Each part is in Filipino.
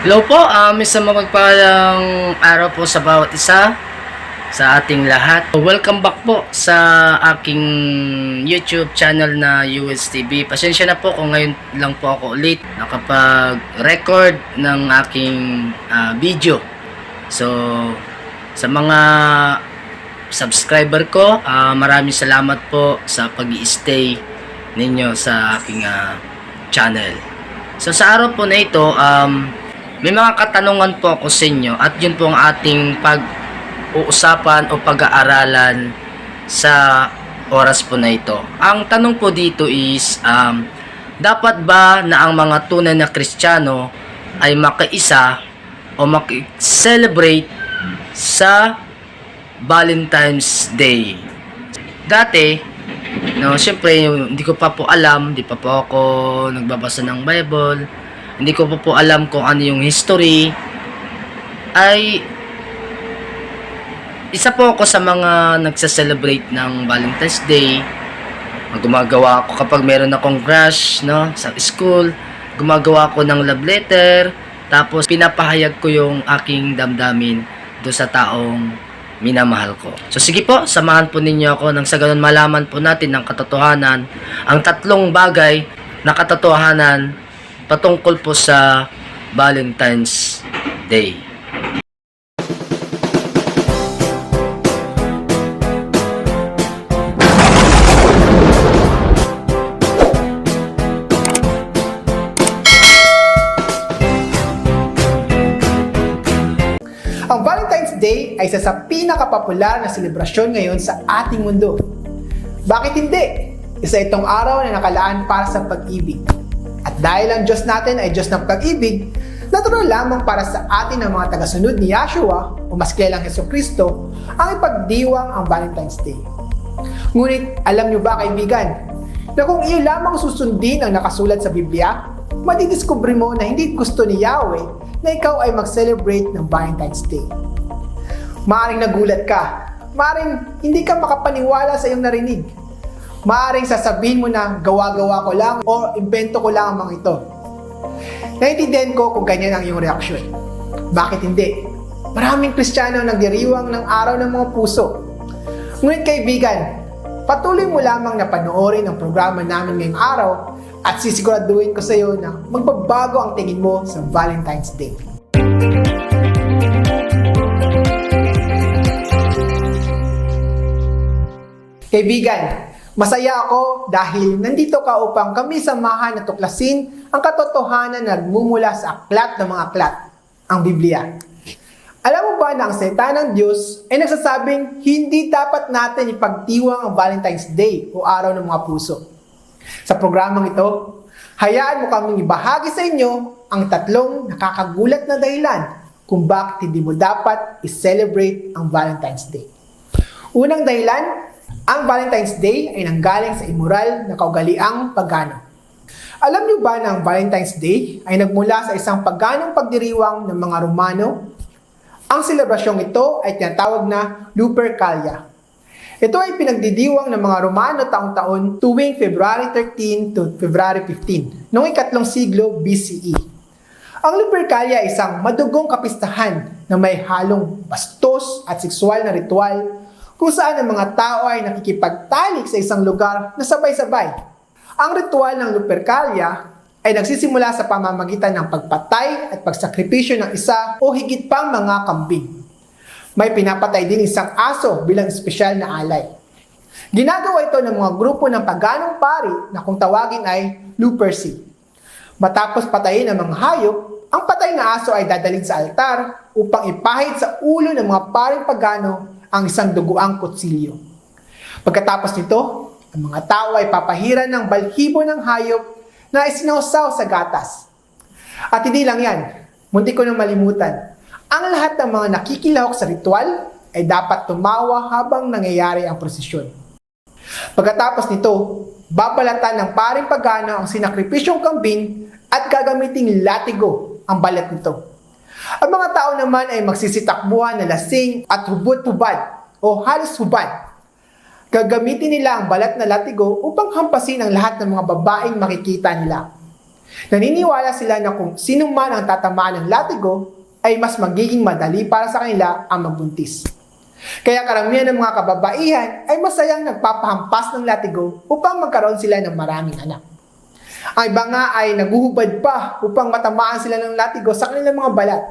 Hello po, um, isang mapagpalang araw po sa bawat isa sa ating lahat. Welcome back po sa aking YouTube channel na USTV. Pasensya na po kung ngayon lang po ako ulit nakapag-record ng aking ah, video. So, sa mga subscriber ko, ah, maraming salamat po sa pag stay ninyo sa aking ah, channel. So sa araw po na ito, um, may mga katanungan po ako sa inyo at yun po ang ating pag-uusapan o pag-aaralan sa oras po na ito. Ang tanong po dito is, um, dapat ba na ang mga tunay na Kristiyano ay makaisa o maki-celebrate sa Valentine's Day? Dati, No, syempre, hindi ko pa po alam, hindi pa po ako nagbabasa ng Bible, hindi ko pa po alam kung ano yung history, ay isa po ako sa mga nagsa-celebrate ng Valentine's Day. Gumagawa ako kapag meron akong crush, no, sa school, gumagawa ako ng love letter, tapos pinapahayag ko yung aking damdamin do sa taong minamahal ko. So sige po, samahan po ninyo ako nang sa ganun malaman po natin ng katotohanan ang tatlong bagay na katotohanan patungkol po sa Valentine's Day. Ang Valentine's Day ay isa sa pinakapopular na selebrasyon ngayon sa ating mundo. Bakit hindi? Isa itong araw na nakalaan para sa pag-ibig. At dahil ang Diyos natin ay Diyos ng pag-ibig, natural lamang para sa atin ang mga tagasunod ni Yahshua o mas kilalang Heso Kristo ang ipagdiwang ang Valentine's Day. Ngunit alam niyo ba kaibigan, na kung iyo lamang susundin ang nakasulat sa Biblia, madidiskubre mo na hindi gusto ni Yahweh na ikaw ay mag-celebrate ng Valentine's Day. Maaring nagulat ka, maaring hindi ka makapaniwala sa iyong narinig. Maaring sasabihin mo na gawa-gawa ko lang o invento ko lang ang mga ito. Naintindihan ko kung ganyan ang iyong reaksyon. Bakit hindi? Maraming Kristiyano ang nagdiriwang ng araw ng mga puso. Ngunit kaibigan, patuloy mo lamang na panoorin ang programa namin ngayong araw at sisiguraduhin ko sa iyo na magbabago ang tingin mo sa Valentine's Day. Kaibigan, masaya ako dahil nandito ka upang kami samahan at tuklasin ang katotohanan na nagmumula sa aklat ng mga aklat, ang Biblia. Alam mo ba na ang salita ng Diyos ay nagsasabing hindi dapat natin ipagdiwang ang Valentine's Day o araw ng mga puso. Sa programang ito, hayaan mo kaming ibahagi sa inyo ang tatlong nakakagulat na dahilan kung bakit hindi mo dapat i-celebrate ang Valentine's Day. Unang dahilan, ang Valentine's Day ay nanggaling sa immoral na kaugaliang pagano. Alam niyo ba na ang Valentine's Day ay nagmula sa isang paganong pagdiriwang ng mga Romano? Ang selebrasyong ito ay tinatawag na Lupercalia. Ito ay pinagdidiwang ng mga Romano taong-taon tuwing February 13 to February 15, noong ikatlong siglo BCE. Ang Lupercalia ay isang madugong kapistahan na may halong bastos at sexual na ritual kung saan ang mga tao ay nakikipagtalik sa isang lugar na sabay-sabay. Ang ritual ng Lupercalia ay nagsisimula sa pamamagitan ng pagpatay at pagsakripisyo ng isa o higit pang mga kambing. May pinapatay din isang aso bilang espesyal na alay. Ginagawa ito ng mga grupo ng paganong pari na kung tawagin ay Luperci. Matapos patayin ang mga hayop, ang patay na aso ay dadalhin sa altar upang ipahid sa ulo ng mga paring pagano ang isang duguang kutsilyo. Pagkatapos nito, ang mga tao ay papahiran ng balhibo ng hayop na isinausaw sa gatas. At hindi lang yan, munti ko nang malimutan. Ang lahat ng mga nakikilahok sa ritual ay dapat tumawa habang nangyayari ang prosesyon. Pagkatapos nito, babalatan ng paring pagano ang sinakripisyong kambing at gagamiting latigo ang balat nito. Ang mga tao naman ay magsisitakbuhan na lasing at hubot-hubad o halos hubad. Gagamitin nila ang balat na latigo upang hampasin ang lahat ng mga babaeng makikita nila. Naniniwala sila na kung sino man ang tatamaan ng latigo, ay mas magiging madali para sa kanila ang magbuntis. Kaya karamihan ng mga kababaihan ay masayang nagpapahampas ng latigo upang magkaroon sila ng maraming anak. Ang iba nga ay naguhubad pa upang matamaan sila ng latigo sa kanilang mga balat.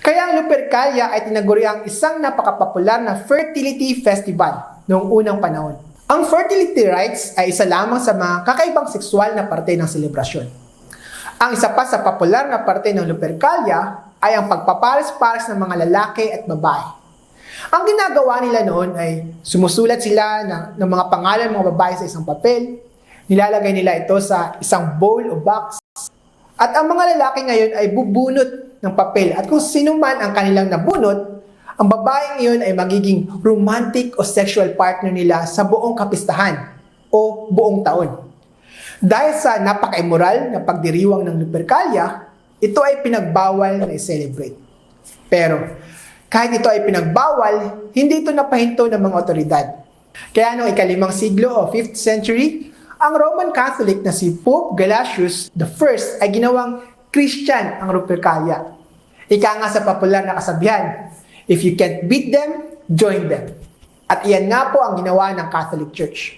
Kaya ang Lupercalia ay tinaguri ang isang napakapopular na fertility festival noong unang panahon. Ang fertility rites ay isa lamang sa mga kakaibang sexual na parte ng selebrasyon. Ang isa pa sa popular na parte ng Lupercalia ay ang pagpapares-pares ng mga lalaki at babae. Ang ginagawa nila noon ay sumusulat sila ng, ng mga pangalan ng mga babae sa isang papel, nilalagay nila ito sa isang bowl o box, at ang mga lalaki ngayon ay bubunot ng papel at kung sino man ang kanilang nabunot, ang babaeng iyon ay magiging romantic o sexual partner nila sa buong kapistahan o buong taon. Dahil sa napaka-immoral na pagdiriwang ng Lupercalia, ito ay pinagbawal na i-celebrate. Pero kahit ito ay pinagbawal, hindi ito napahinto ng mga otoridad. Kaya noong ikalimang siglo o 5th century, ang Roman Catholic na si Pope Gelasius I ay ginawang Christian ang Lupercalia. Ika nga sa popular na kasabihan, if you can't beat them, join them. At iyan nga po ang ginawa ng Catholic Church.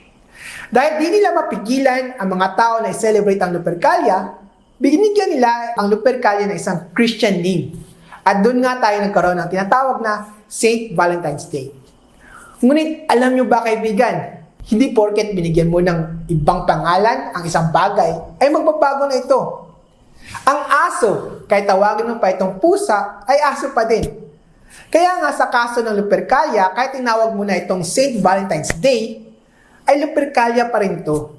Dahil di nila mapigilan ang mga tao na i-celebrate ang Lupercalia, binigyan nila ang Lupercalia ng isang Christian name. At doon nga tayo nagkaroon ng tinatawag na Saint Valentine's Day. Ngunit alam nyo ba kaibigan, hindi porket binigyan mo ng ibang pangalan ang isang bagay, ay magbabago na ito. Ang aso, kahit tawagin mo pa itong pusa, ay aso pa din. Kaya nga sa kaso ng Lupercalia, kahit tinawag mo na itong Saint Valentine's Day, ay Lupercalia pa rin to.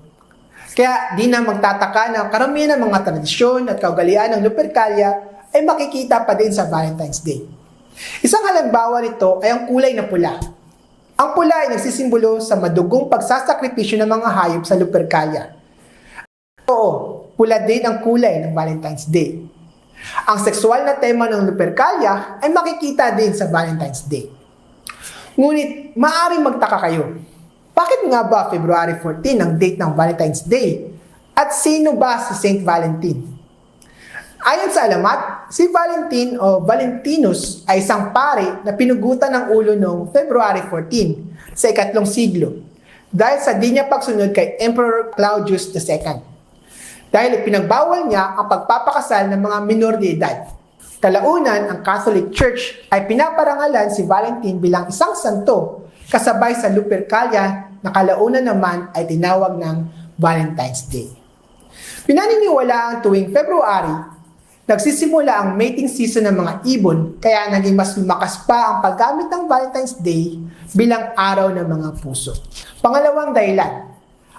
Kaya di na magtataka na karamihan ng mga tradisyon at kaugalian ng Lupercalia ay makikita pa din sa Valentine's Day. Isang halimbawa nito ay ang kulay na pula. Ang pula ay nagsisimbolo sa madugong pagsasakripisyo ng mga hayop sa Lupercalia. Oo, pula din ang kulay ng Valentine's Day. Ang sexual na tema ng Lupercalia ay makikita din sa Valentine's Day. Ngunit, maaring magtaka kayo. Bakit nga ba February 14 ang date ng Valentine's Day? At sino ba si Saint Valentine? Ayon sa alamat, si Valentin o Valentinus ay isang pare na pinugutan ng ulo noong February 14 sa ikatlong siglo dahil sa di niya pagsunod kay Emperor Claudius II. Dahil ipinagbawal niya ang pagpapakasal ng mga minor de edad. Kalaunan, ang Catholic Church ay pinaparangalan si Valentin bilang isang santo kasabay sa Lupercalia na kalaunan naman ay tinawag ng Valentine's Day. Pinaniniwala ang tuwing February, nagsisimula ang mating season ng mga ibon kaya naging mas lumakas pa ang paggamit ng Valentine's Day bilang araw ng mga puso. Pangalawang dahilan,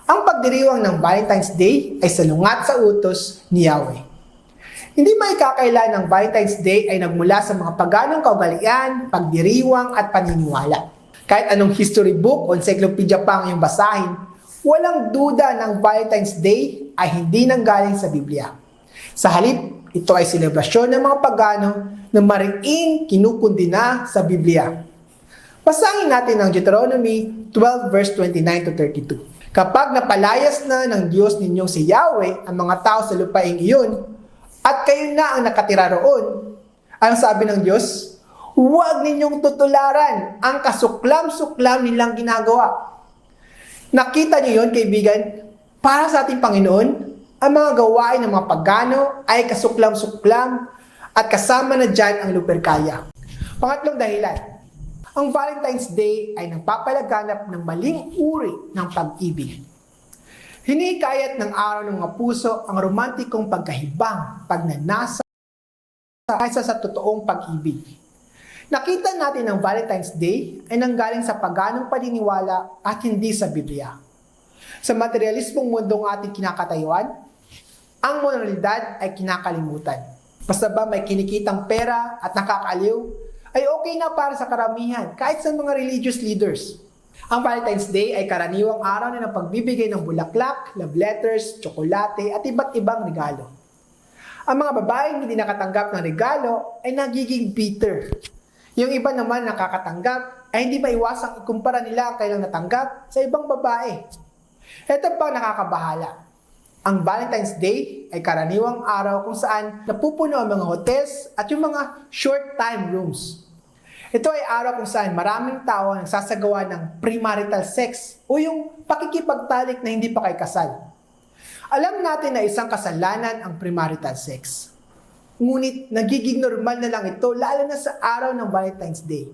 ang pagdiriwang ng Valentine's Day ay salungat sa utos ni Yahweh. Hindi maikakaila ng Valentine's Day ay nagmula sa mga paganong kaugalian, pagdiriwang at paniniwala. Kahit anong history book o encyclopedia pa ang iyong basahin, walang duda ng Valentine's Day ay hindi nanggaling sa Biblia. Sa halip, ito ay selebrasyon ng mga pagano na mariing kinukundina sa Biblia. Pasangin natin ang Deuteronomy 12 verse 29 to 32. Kapag napalayas na ng Diyos ninyong si Yahweh ang mga tao sa lupaing iyon, at kayo na ang nakatira roon, ang sabi ng Diyos, huwag ninyong tutularan ang kasuklam-suklam nilang ginagawa. Nakita niyo yon kaibigan? Para sa ating Panginoon, ang mga gawain ng mga pagano ay kasuklam-suklam at kasama na dyan ang Lupercalia. Pangatlong dahilan, ang Valentine's Day ay nagpapalaganap ng maling uri ng pag-ibig. Hinikayat ng araw ng mga puso ang romantikong pagkahibang, pagnanasa, kaysa sa totoong pag-ibig. Nakita natin ang Valentine's Day ay nanggaling sa paganong paniniwala at hindi sa Biblia. Sa materialismong mundong ating kinakatayuan, ang moralidad ay kinakalimutan. Basta ba may kinikitang pera at nakakaaliw, ay okay na para sa karamihan kahit sa mga religious leaders. Ang Valentine's Day ay karaniwang araw na ng pagbibigay ng bulaklak, love letters, tsokolate at iba't ibang regalo. Ang mga babaeng hindi nakatanggap ng regalo ay nagiging bitter. Yung iba naman nakakatanggap ay hindi maiwasang ikumpara nila ang kailang natanggap sa ibang babae. Ito pa nakakabahala. Ang Valentine's Day ay karaniwang araw kung saan napupuno ang mga hotels at yung mga short-time rooms. Ito ay araw kung saan maraming tao ang nagsasagawa ng premarital sex o yung pakikipagtalik na hindi pa kay kasal. Alam natin na isang kasalanan ang premarital sex. Ngunit nagiging normal na lang ito lalo na sa araw ng Valentine's Day.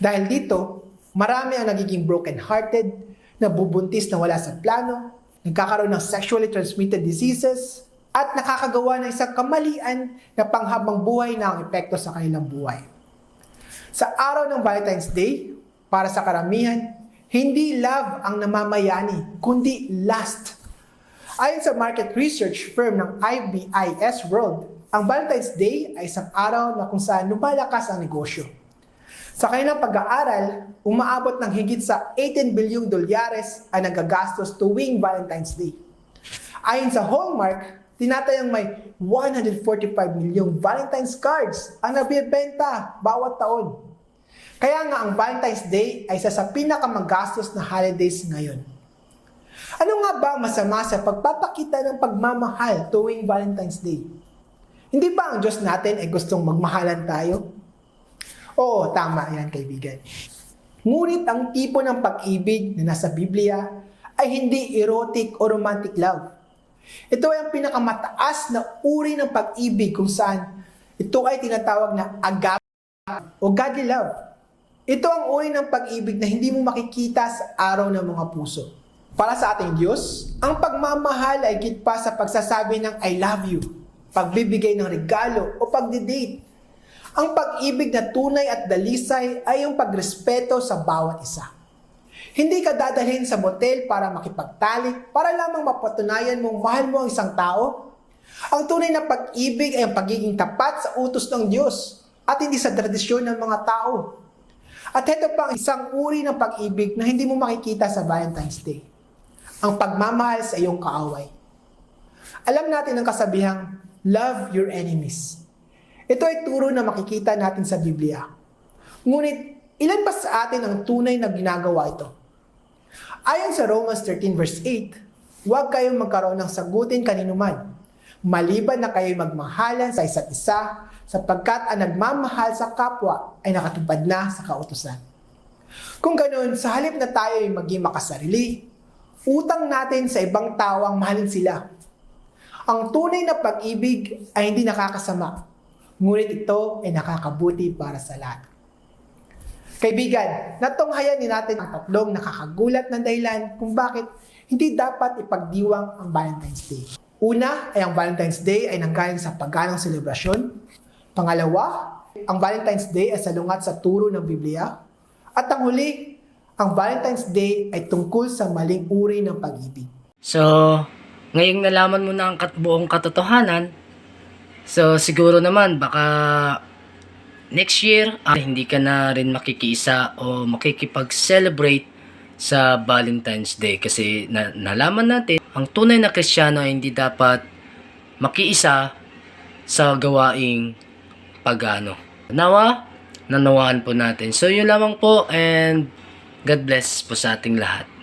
Dahil dito, marami ang nagiging broken-hearted, nabubuntis na wala sa plano, nagkakaroon ng sexually transmitted diseases, at nakakagawa ng isang kamalian na panghabang buhay na ang epekto sa kanilang buhay. Sa araw ng Valentine's Day, para sa karamihan, hindi love ang namamayani, kundi lust. Ayon sa market research firm ng IBIS World, ang Valentine's Day ay isang araw na kung saan lumalakas ang negosyo. Sa kanilang pag-aaral, umaabot ng higit sa 18 bilyong dolyares ang nagagastos tuwing Valentine's Day. Ayon sa Hallmark, tinatayang may 145 milyong Valentine's cards ang nabibenta bawat taon. Kaya nga ang Valentine's Day ay isa sa pinakamagastos na holidays ngayon. Ano nga ba masama sa pagpapakita ng pagmamahal tuwing Valentine's Day? Hindi ba ang Diyos natin ay gustong magmahalan tayo? Oo, tama yan kaibigan. Ngunit ang tipo ng pag-ibig na nasa Biblia ay hindi erotic o romantic love. Ito ay ang pinakamataas na uri ng pag-ibig kung saan ito ay tinatawag na agape o godly love. Ito ang uri ng pag-ibig na hindi mo makikita sa araw ng mga puso. Para sa ating Diyos, ang pagmamahal ay higit pa sa pagsasabi ng I love you, pagbibigay ng regalo o pagdidate. Ang pag-ibig na tunay at dalisay ay yung pagrespeto sa bawat isa. Hindi ka dadalhin sa motel para makipagtalik, para lamang mapatunayan mong mahal mo ang isang tao. Ang tunay na pag-ibig ay ang pagiging tapat sa utos ng Diyos at hindi sa tradisyon ng mga tao. At ito pa ang isang uri ng pag-ibig na hindi mo makikita sa Valentine's Day. Ang pagmamahal sa iyong kaaway. Alam natin ang kasabihang, love your enemies. Ito ay turo na makikita natin sa Biblia. Ngunit, ilan ba sa atin ang tunay na ginagawa ito? Ayon sa Romans 13 verse 8, huwag kayong magkaroon ng sagutin kaninuman, maliban na kayo'y magmahalan sa isa't isa, sapagkat ang nagmamahal sa kapwa ay nakatupad na sa kautusan. Kung ganoon, sa halip na tayo ay maging makasarili, utang natin sa ibang tao ang mahalin sila. Ang tunay na pag-ibig ay hindi nakakasama, ngunit ito ay nakakabuti para sa lahat. Kaibigan, natunghayan din natin ang tatlong nakakagulat na dahilan kung bakit hindi dapat ipagdiwang ang Valentine's Day. Una ay ang Valentine's Day ay nanggaling sa paganang selebrasyon. Pangalawa, ang Valentine's Day ay salungat sa turo ng Biblia. At ang huli, ang Valentine's Day ay tungkol sa maling uri ng pag-ibig. So, ngayong nalaman mo na ang kat- buong katotohanan, so siguro naman baka next year ah, hindi ka na rin makikiisa o makikipag-celebrate sa Valentine's Day kasi na, nalaman natin ang tunay na Kristiyano ay hindi dapat makiisa sa gawaing pagano. Nawa, nanawaan po natin. So yun lamang po and God bless po sa ating lahat.